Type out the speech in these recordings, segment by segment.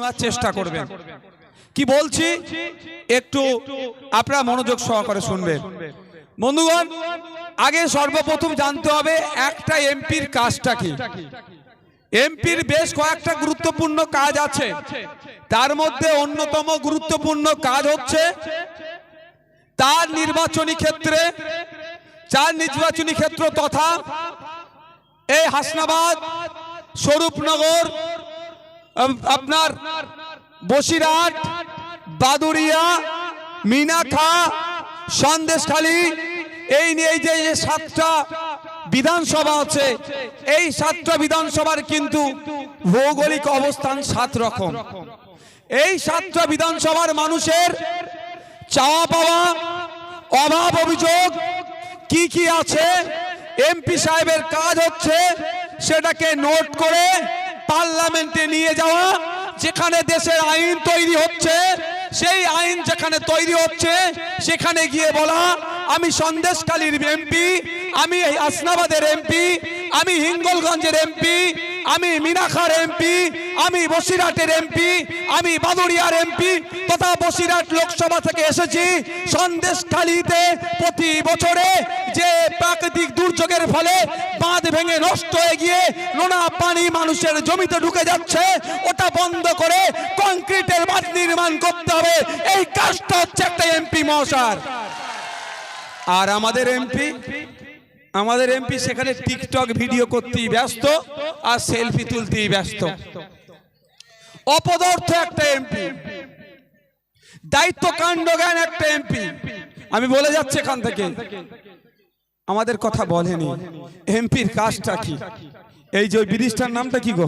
শোনার চেষ্টা করবেন। কি বলছি? একটু আপনারা মনোযোগ সহকারে শুনবেন। বন্ধুগণ আগে সর্বপ্রথম জানতে হবে একটা এমপির কাজটা কি। এমপির বেশ কয়েকটা গুরুত্বপূর্ণ কাজ আছে। তার মধ্যে অন্যতম গুরুত্বপূর্ণ কাজ হচ্ছে তার নির্বাচনী ক্ষেত্রে চার নির্বাচনী ক্ষেত্র তথা এই হাসনাবাদ স্বরূপনগর আপনার বসিরহাট বাদুরিয়া মিনাখা সন্দেশখালী, এই নিয়ে যে সাতটা বিধানসভা আছে, এই সাতটা বিধানসভার কিন্তু ভৌগোলিক অবস্থান সাত রকম। এই সাতটা বিধানসভার মানুষের চাওয়া পাওয়া, অভাব অভিযোগ কি কি আছে, এমপি সাহেবের কাজ হচ্ছে সেটাকে নোট করে পার্লামেন্টে নিয়ে যাওয়া, যেখানে দেশের আইন তৈরি হচ্ছে, সেই আইন যেখানে তৈরি হচ্ছে, সেখানে গিয়ে বলা, আমি সন্দেশকালীর এমপি, আমি আসনাবাদের এমপি, আমি হিঙ্গলগঞ্জের এমপি আমি মিনাখার এমপি, আমি বসিরহাটের এমপি, আমি বাদুড়িয়ার এমপি তথা বসিরহাট লোকসভা থেকে এসেছি। সন্দেশখালীতে প্রতি বছরে যে প্রাকৃতিক দুর্যোগের ফলে বাঁধ ভেঙে নষ্ট হয়ে গিয়ে নোনা পানি মানুষের জমিতে ঢুকে যাচ্ছে, ওটা বন্ধ করে কংক্রিটের বাঁধ নির্মাণ করতে হবে। এই কাজটা হচ্ছে একটা এমপি মহাশয়। আর আমাদের এমপি? আমাদের এমপি সেখানে টিকটক ভিডিও করতেই ব্যস্ত আর সেলফি তুলতেই ব্যস্ত। অপদার্থ একটা এমপি। দায়িত্ব কাণ্ড জ্ঞান একটা এমপি। আমি বলে যাচ্ছি এখান থেকে, আমাদের কথা বলেনি। এমপির কাজটা কি? এই যে ব্রিজটার নামটা কি গো?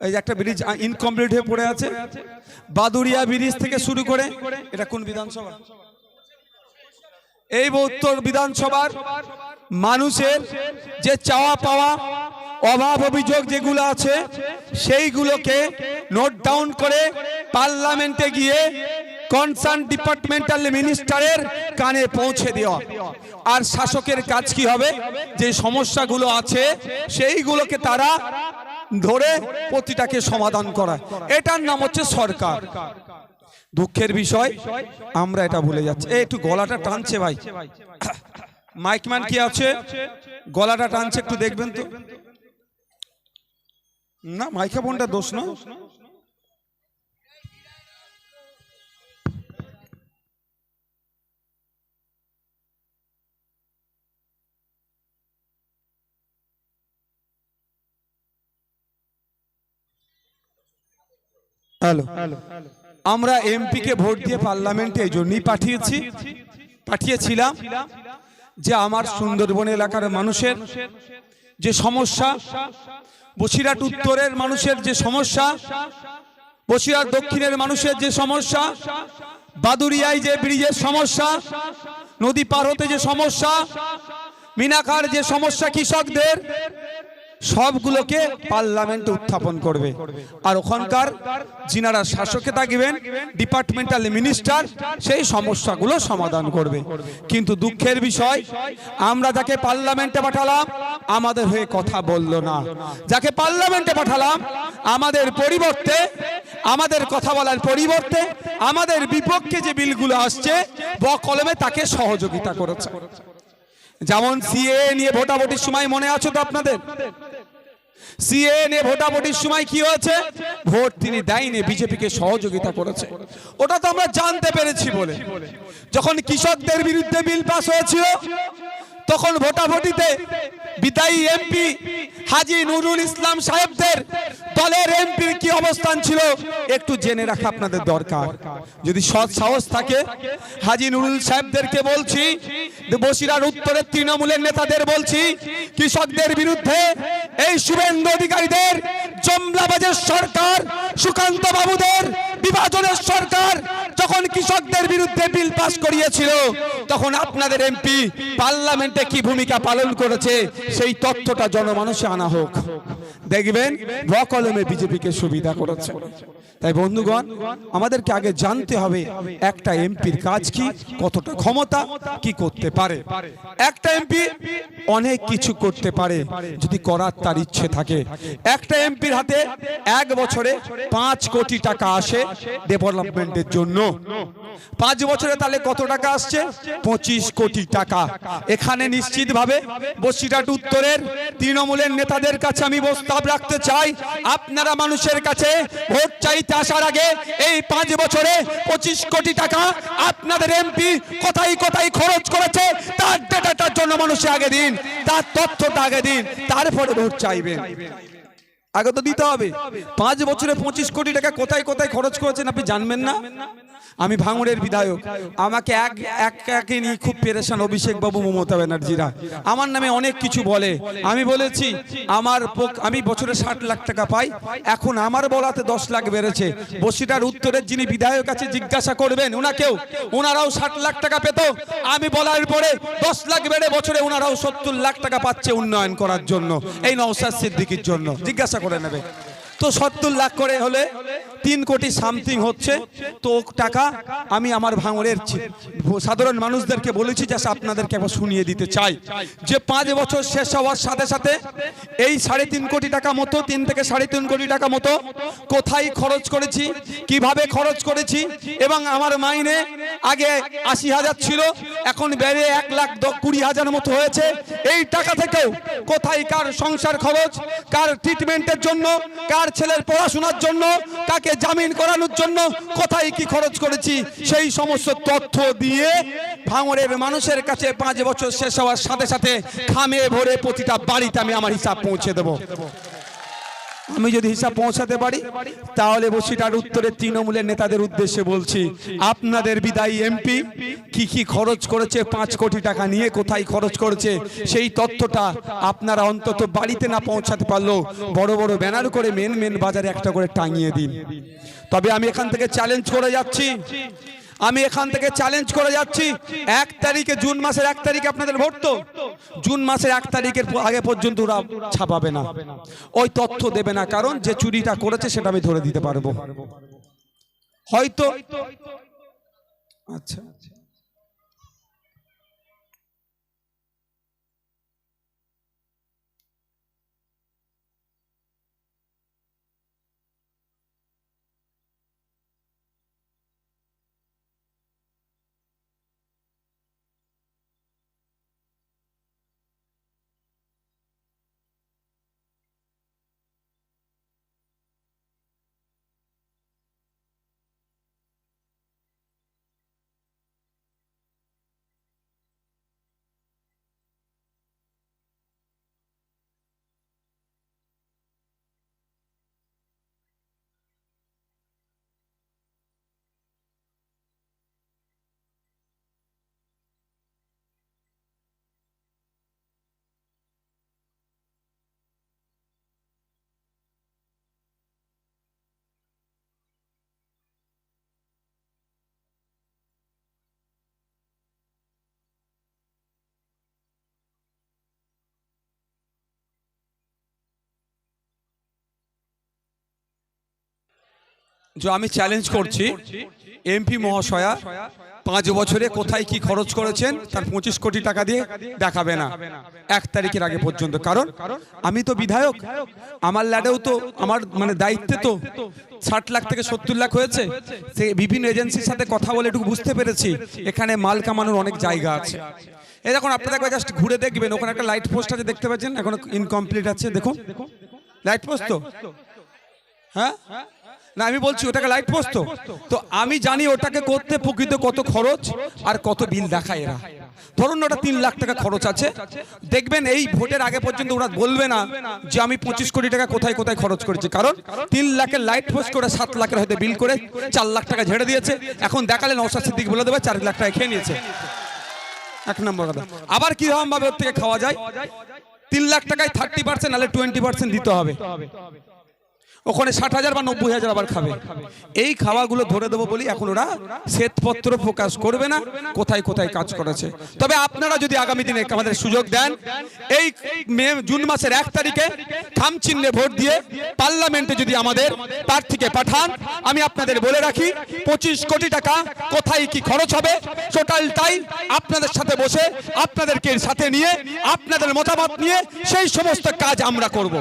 এই যে একটা ব্রিজ ইনকমপ্লিট হয়ে পড়ে আছে বাদুরিয়া ব্রিজ থেকে শুরু করে, এটা কোন বিধানসভা? এই উত্তর বিধানসভার মানুষের যে চাওয়া পাওয়া, অভাব অভিযোগ যেগুলো আছে, সেইগুলোকে নোট ডাউন করে পার্লামেন্টে গিয়ে কনসার্ন ডিপার্টমেন্টাল মিনিস্টারের কানে পৌঁছে দেওয়া। আর শাসকের কাজ কি হবে? যে সমস্যাগুলো আছে, সেইগুলোকে তারা ধরে প্রতিটাকে সমাধান করা। এটার নাম হচ্ছে সরকার। দুঃখের বিষয়, আমরা এটা ভুলে যাচ্ছি। এই একটু গলাটা টানছে ভাই। মাইকম্যান কি আছে? গলাটা টানছে, একটু দেখবেন তো। না মাইকা মাইক্রোফোনটা দোষ না? হ্যালো। আমরা এমপি কে ভোট দিয়ে পার্লামেন্টে এই জন্যই পাঠিয়েছি, পাঠিয়েছিলাম যে আমার সুন্দরবন এলাকার মানুষের যে সমস্যা, বসিরহাট উত্তরের মানুষের যে সমস্যা, বসিরহাট দক্ষিণের মানুষের যে সমস্যা বাদুরিয়ায় যে ব্রিজের সমস্যা, নদী পার হতে যে সমস্যা মিনাকার যে সমস্যা কৃষকদের সবগুলোকে পার্লামেন্টে উত্থাপন করবে। আর ওখানকার যিনারা শাসকে থাকবেন ডিপার্টমেন্টাল মিনিস্টার সেই সমস্যাগুলো সমাধান করবে। কিন্তু দুঃখের বিষয় আমরা যাকে পার্লামেন্টে পাঠালাম আমাদের হয়ে কথা বলল না। যাকে পার্লামেন্টে পাঠালাম আমাদের পরিবর্তে আমাদের কথা বলার পরিবর্তে আমাদের বিপক্ষে যে বিলগুলো আসছে ব কলমে তাকে সহযোগিতা করেছে। যেমন সিএ নিয়ে ভোটাভুটির সময় মনে আছে তো আপনাদের? সিএ নিয়ে ভোটাভুটির সময় কি হয়েছে? ভোট তিনি দেয়নি বিজেপিকে সহযোগিতা করেছে। ওটা তো আমরা জানতে পেরেছি বলে। যখন কৃষকদের বিরুদ্ধে বিল পাস হয়েছিল তখন ভোটাভুটিতে বিদায়ী এমপি হাজি নুরুল ইসলাম সাহেবদের দলের এমপির কি অবস্থান ছিল একটু জেনে রাখা আপনাদের দরকার। যদি সৎ সাহস থাকে, হাজি নুরুল সাহেবদেরকে বলছি বসিরার উত্তরের তৃণমূলের নেতাদের বলছি, কৃষকদের বিরুদ্ধে এই শুভেন্দু অধিকারীদের জমলাবাজের সরকার সুকান্ত বাবুদের বিভাজনের সরকার যখন কৃষকদের বিরুদ্ধে বিল পাস করিয়েছিল, তখন আপনাদের এমপি পার্লামেন্টে কি ভূমিকা পালন করেছে, সেই তথ্যটা জনমানুষে আনা হোক। দেখবেন বকলমে বিজেপিকে সুবিধা করেছে। তাই বন্ধুগণ, আমাদেরকে আগে জানতে হবে একটা এমপির কাজ কি, কতটা ক্ষমতা, কি করতে পারে। একটা এমপি অনেক কিছু করতে পারে, যদি করার তার ইচ্ছে থাকে। একটা এমপির হাতে এক বছরে পাঁচ কোটি টাকা আসে ডেভেলপমেন্টের জন্য। পাঁচ বছরে তাহলে কত টাকা আসছে? পঁচিশ কোটি টাকা। এখানে নিশ্চিতভাবে বসিরহাট উত্তরের তৃণমূলের নেতাদের কাছে আমি প্রস্তাব রাখতে চাই। আপনারা মানুষের কাছে ভোট চাইতে আসার আগে এই পাঁচ বছরে পঁচিশ কোটি টাকা আপনাদের এমপি কোথায় কোথায় খরচ করেছে, তার ডেটাটার জন্য মানুষে আগে দিন, তার তথ্যটা আগে দিন, তারপরে ভোট চাইবেন। আগে তো দিতে হবে। পাঁচ বছরে পঁচিশ কোটি টাকা কোথায় কোথায় খরচ করেছেন আপনি জানবেন না? আমি ভাঙড়ের বিধায়ক। আমাকে এক এক, একে নিয়ে খুব পেরেশান অভিষেক বাবু মমতা ব্যানার্জিরা। আমার নামে অনেক কিছু বলে। আমি বলেছি, আমার আমি বছরে ষাট লাখ টাকা পাই। এখন আমার বলাতে দশ লাখ বেড়েছে। বসিটার উত্তরের যিনি বিধায়ক আছে, জিজ্ঞাসা করবেন ওনাকেও ওনারাও ষাট লাখ টাকা পেত। আমি বলার পরে দশ লাখ বেড়ে বছরে ওনারাও সত্তর লাখ টাকা পাচ্ছে উন্নয়ন করার জন্য, এই নৌসাদ সিদ্দিকির জন্য। জিজ্ঞাসা করে নেবে। তো সত্তর লাখ করে হলে তিন কোটি সামথিং হচ্ছে, তো টাকা আমি আমার ভাঙড়ের সাধারণ মানুষদেরকে বলেছি যে আপনাদেরকে একবার শুনিয়ে দিতে চাই। যে পাঁচ বছর শেষ হওয়ার সাথে সাথে এই সাড়ে তিন কোটি টাকা মতো, তিন থেকে সাড়ে তিন কোটি টাকা মতো কোথায় খরচ করেছি, কীভাবে খরচ করেছি, এবং আমার মাইনে আগে আশি হাজার ছিল, এখন বেড়ে এক লাখ কুড়ি হাজার মতো হয়েছে। এই টাকা থেকেও কোথায় কার সংসার খরচ, কার ট্রিটমেন্টের জন্য, কার ছেলের পড়াশোনার জন্য, কাকে জামিন করানোর জন্য কোথায় কি খরচ করেছি? সেই সমস্ত তথ্য দিয়ে ভাঙড়ের মানুষের কাছে পাঁচ বছর শেষ হওয়ার সাথে সাথে খামে ভরে প্রতিটা বাড়িতে আমি আমার হিসাব পৌঁছে দেবো। আমি যদি হিসাব পৌঁছাতে পারি, তাহলে বসিটার উত্তরের তৃণমূলের নেতাদের উদ্দেশ্যে বলছি, আপনাদের বিদায়ী এমপি কি কি খরচ করেছে, পাঁচ কোটি টাকা নিয়ে কোথায় খরচ করেছে, সেই তথ্যটা আপনারা অন্তত বাড়িতে না পৌঁছাতে পারলেও বড় বড় ব্যানার করে মেন মেন বাজারে একটা করে টাঙিয়ে দিন। তবে আমি এখান থেকে চ্যালেঞ্জ করে যাচ্ছি। আমি এখান থেকে চ্যালেঞ্জ করে যাচ্ছি। এক তারিখে জুন মাসের এক তারিখে আপনাদের ভোট তো? জুন মাসের এক তারিখের আগে পর্যন্ত ওরা ছাপাবে না। ওই তথ্য দেবে না, কারণ যে চুরিটা করেছে সেটা আমি ধরে দিতে পারব। হয়তো আচ্ছা। যে আমি চ্যালেঞ্জ করছি এমপি মহাশয়া পাঁচ বছরে কোথায় কি খরচ করেছেন তার পঁচিশ কোটি টাকা দিয়ে দেখাবে না। এক তারিখের আগে পর্যন্ত। কারণ আমি তো বিধায়ক। আমার ল্যাডেও তো আমার মানে দায়িত্বে তো ষাট লাখ থেকে সত্তর লাখ হয়েছে। সে বিভিন্ন এজেন্সির সাথে কথা বলে একটু বুঝতে পেরেছি। এখানে মাল কামানোর অনেক জায়গা আছে। এই দেখুন আপনারা একবার জাস্ট ঘুরে দেখবেন। ওখানে একটা লাইট পোস্ট আছে দেখতে পাচ্ছেন? এখনও ইনকমপ্লিট আছে। দেখুন। লাইট পোস্ট তো? হ্যাঁ? না আমি বলছি ওটাকে লাইট পোস্ট তো। তো। আমি জানি ওটাকে করতে প্রকৃত কত খরচ আর কত বিল দেখায় এরা। ধরুন ওটা তিন লাখ টাকা খরচ আছে। দেখবেন এই ভোটের আগে পর্যন্ত ওরা বলবে না যে আমি পঁচিশ কোটি টাকা কোথায় কোথায় খরচ করেছি। কারণ তিন লাখের লাইট পোস্ট করে সাত লাখের হয়তো বিল করে চার লাখ টাকা ঝেড়ে দিয়েছে। এখন দেখালেন নৌসাদ সিদ্দিক বলে দেবে চার লাখ টাকা খেয়ে নিয়েছে। এক নম্বর কথা। আবার কীরকম ভাবে ওর থেকে খাওয়া যায়? তিন লাখ টাকায় থার্টি পার্সেন্ট নাহলে টোয়েন্টি পার্সেন্ট দিতে হবে। ওখানে ষাট হাজার বা নব্বই হাজার আবার খাবে। এই খাওয়াগুলো ধরে দেবো বলি এখন ওরা শ্বেতপত্র প্রকাশ করবে না, কোথায় কোথায় কাজ করেছে। তবে আপনারা যদি আগামী দিনে আমাদের সুযোগ দেন, এই মে, জুন মাসের এক তারিখে খাম চিহ্নে ভোট দিয়ে পার্লামেন্টে যদি আমাদের প্রার্থীকে পাঠান, আমি আপনাদের বলে রাখি, পঁচিশ কোটি টাকা কোথায় কি খরচ হবে টোটালটাই আপনাদের সাথে বসে আপনাদেরকে সাথে নিয়ে, আপনাদের মতামত নিয়ে সেই সমস্ত কাজ আমরা করব।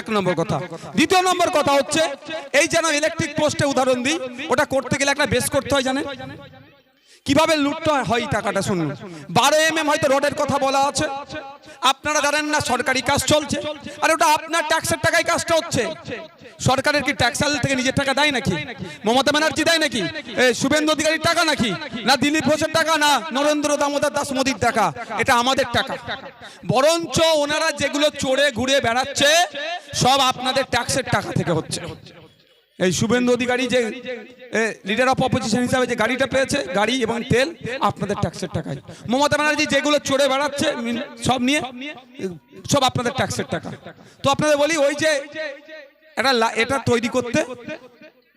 এক নম্বর কথা। দ্বিতীয় নম্বর কথা হচ্ছে, এই যেন ইলেকট্রিক পোস্টে উদাহরণ দিই, ওটা করতে গেলে একটা বেশ করতে হয় জানেন? কীভাবে লুটটা হয় টাকাটা শুনুন। বারো এম এম হয়তো রোডের কথা বলা আছে। আপনারা জানেন না সরকারি কাজ চলছে। আর ওটা আপনার ট্যাক্সের টাকায় কাজটা হচ্ছে। সরকারের কি ট্যাক্সাল থেকে নিজের টাকা দেয় নাকি? মমতা ব্যানার্জি দেয় নাকি? শুভেন্দু অধিকারীর টাকা নাকি? না দিলীপ ঘোষের টাকা, না নরেন্দ্র দামোদর দাস মোদীর টাকা? এটা আমাদের টাকা। বরঞ্চ ওনারা যেগুলো চড়ে ঘুরে বেড়াচ্ছে, সব আপনাদের ট্যাক্সের টাকা থেকে হচ্ছে। এই শুভেন্দু অধিকারী যে লিডার অফ অপোজিশন হিসাবে যে গাড়িটা পেয়েছে, গাড়ি এবং তেল, আপনাদের ট্যাক্সের টাকায়। মমতা ব্যানার্জি যেগুলো চড়ে বেড়াচ্ছে সব নিয়ে, সব আপনাদের ট্যাক্সের টাকা। তো আপনাদের বলি, ওই যে এটা এটা তৈরি করতে?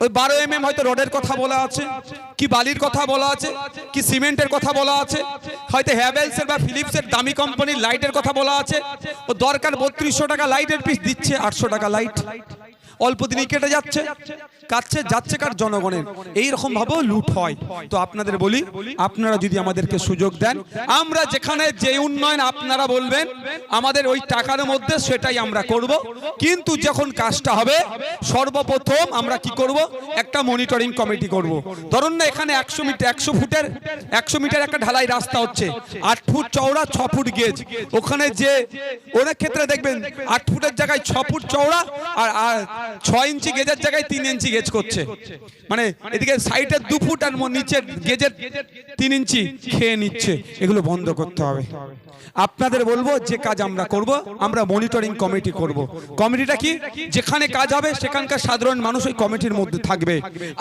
ওই বারো এম এম হয়তো রোডের কথা বলা আছে, কি বালির কথা বলা আছে, কি সিমেন্টের কথা বলা আছে, হয়তো হ্যাভেলসের বা ফিলিপসের দামি কোম্পানির লাইটের কথা বলা আছে। ও দরকার বত্রিশশো টাকা লাইটের পিস দিচ্ছে আটশো টাকা লাইট অল্প দিনই কেটে যাচ্ছে, কাটছে, যাচ্ছে কার জনগণের। এই রকম ভাবেও লুট হয়। তো আপনাদের বলি, আপনারা যদি আমাদেরকে সুযোগ দেন, আমরা যেখানে যে উন্নয়ন আপনারা বলবেন, আমাদের ওই টাকার মধ্যে সেটাই আমরা করব। কিন্তু যখন কাজটা হবে, সর্বপ্রথম আমরা কি করব? একটা মনিটরিং কমিটি করব। ধরুন না এখানে একশো মিটার, একশো ফুটের, একশো মিটার একটা ঢালাই রাস্তা হচ্ছে। আট ফুট চওড়া, ছ ফুট গেজ। ওখানে যে, অনেক ক্ষেত্রে দেখবেন, আট ফুটের জায়গায় ছ ফুট চওড়া আর ছয় ইঞ্চি গেজের জায়গায় তিন ইঞ্চি গেজ করছে। মানে এদিকে সাইডের দু ফুট আর নিচের গেজের তিন ইঞ্চি খেয়ে নিচ্ছে। এগুলো বন্ধ করতে হবে। আপনাদের বলব যে কাজ আমরা করব, আমরা মনিটরিং কমিটি করব। কমিটিটা কি? যেখানে কাজ হবে, সেখানকার সাধারণ মানুষ ওই কমিটির মধ্যে থাকবে।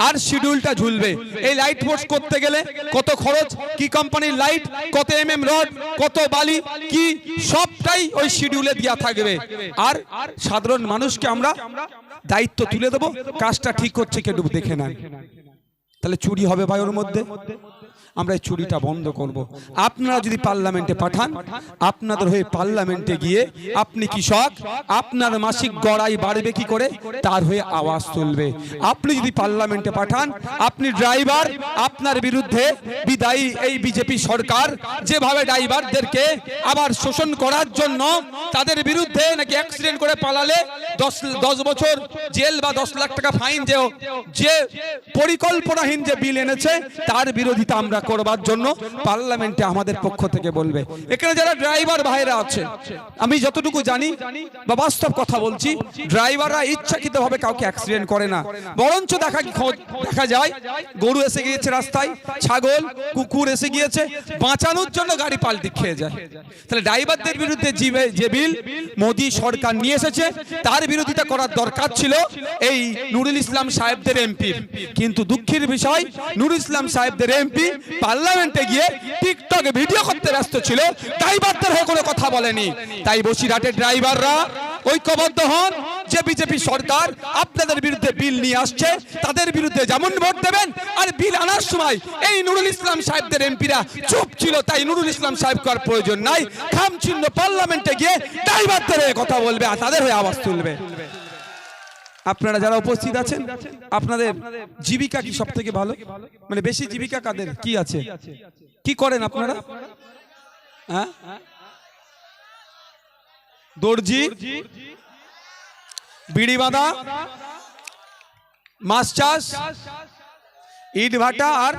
আর শিডিউলটা ঝুলবে। এই লাইট পোস্ট করতে গেলে কত খরচ, কি কোম্পানির লাইট কত এম এম রড কত বালি, কি সবটাই ওই শিডিউলে দেওয়া থাকবে। আর সাধারণ মানুষকে আমরা দায়িত্ব তুলে দেবো, কাজটা ঠিক হচ্ছে কেটু দেখে নেন। তাহলে চুরি হবে ভাই ওর মধ্যে? আমরা এই চুরিটা বন্ধ করব। আপনারা যদি পার্লামেন্টে পাঠান, আপনাদের হয়ে পার্লামেন্টে গিয়ে আপনি কৃষক আপনার মাসিক গড়াই বাড়বে কি করে? তার হয়ে আওয়াজ তুলবে। আপনি যদি পার্লামেন্টে পাঠান, আপনি ড্রাইভার, আপনার বিরুদ্ধে বিদায়ী এই বিজেপি সরকার, যেভাবে ড্রাইভারদেরকে আবার শোষণ করার জন্য তাদের বিরুদ্ধে নাকি অ্যাক্সিডেন্ট করে পালালে দশ দশ বছর জেল বা দশ লাখ টাকা ফাইন যে যে পরিকল্পনাহীন যে বিল এনেছে, তার বিরোধিতা আমরা করবার জন্য পার্লামেন্টে আমাদের পক্ষ থেকে বলবে। এখানে যারা ড্রাইভার ভাইরা আছে আমি যতটুকু জানি বা বাস্তব কথা বলছি, ড্রাইভাররা ইচ্ছাকৃতভাবে কাউকে অ্যাক্সিডেন্ট করে না। বরঞ্চ দেখা দেখা যায়, গরু এসে গিয়েছে রাস্তায়, ছাগল, কুকুর এসে গিয়েছে, বাঁচানোর জন্য গাড়ি পাল্টি খেয়ে যায়। তাহলে ড্রাইভারদের বিরুদ্ধে যে বিল মোদী সরকার নিয়ে এসেছে, তার বিরোধিতা করার দরকার ছিল এই নুরুল ইসলাম সাহেবদের এমপির কিন্তু দুঃখের বিষয়, নুরুল ইসলাম সাহেবদের এমপি পার্লামেন্টে গিয়ে টিকটক ভিডিও করতে ব্যস্ত ছিল ড্রাইভারদের হয়ে কোনো কথা বলেনি। তাই বসিরহাটের ড্রাইভাররা ঐক্যবদ্ধ হন যে বিজেপি সরকার আপনাদের বিরুদ্ধে বিল নিয়ে আসছে, তাদের বিরুদ্ধে যেমন ভোট দেবেন, আর বিল আনার সময় এই নুরুল ইসলাম সাহেবদের এমপিরা চুপ ছিল, তাই নুরুল ইসলাম সাহেব করার প্রয়োজন নাই। খাম চিহ্ন পার্লামেন্টে গিয়ে ড্রাইভারদের হয়ে কথা বলবে আর তাদের হয়ে আওয়াজ তুলবে। আপনারা যারা উপস্থিত আছেন আপনাদের জীবিকা কি সব থেকে ভালো? মানে বেশি জীবিকা কাদের? কি আছে? কি করেন আপনারা? হ্যাঁ? দর্জি বিড়ি বাঁধা মাছ চাষ ইট ভাটা আর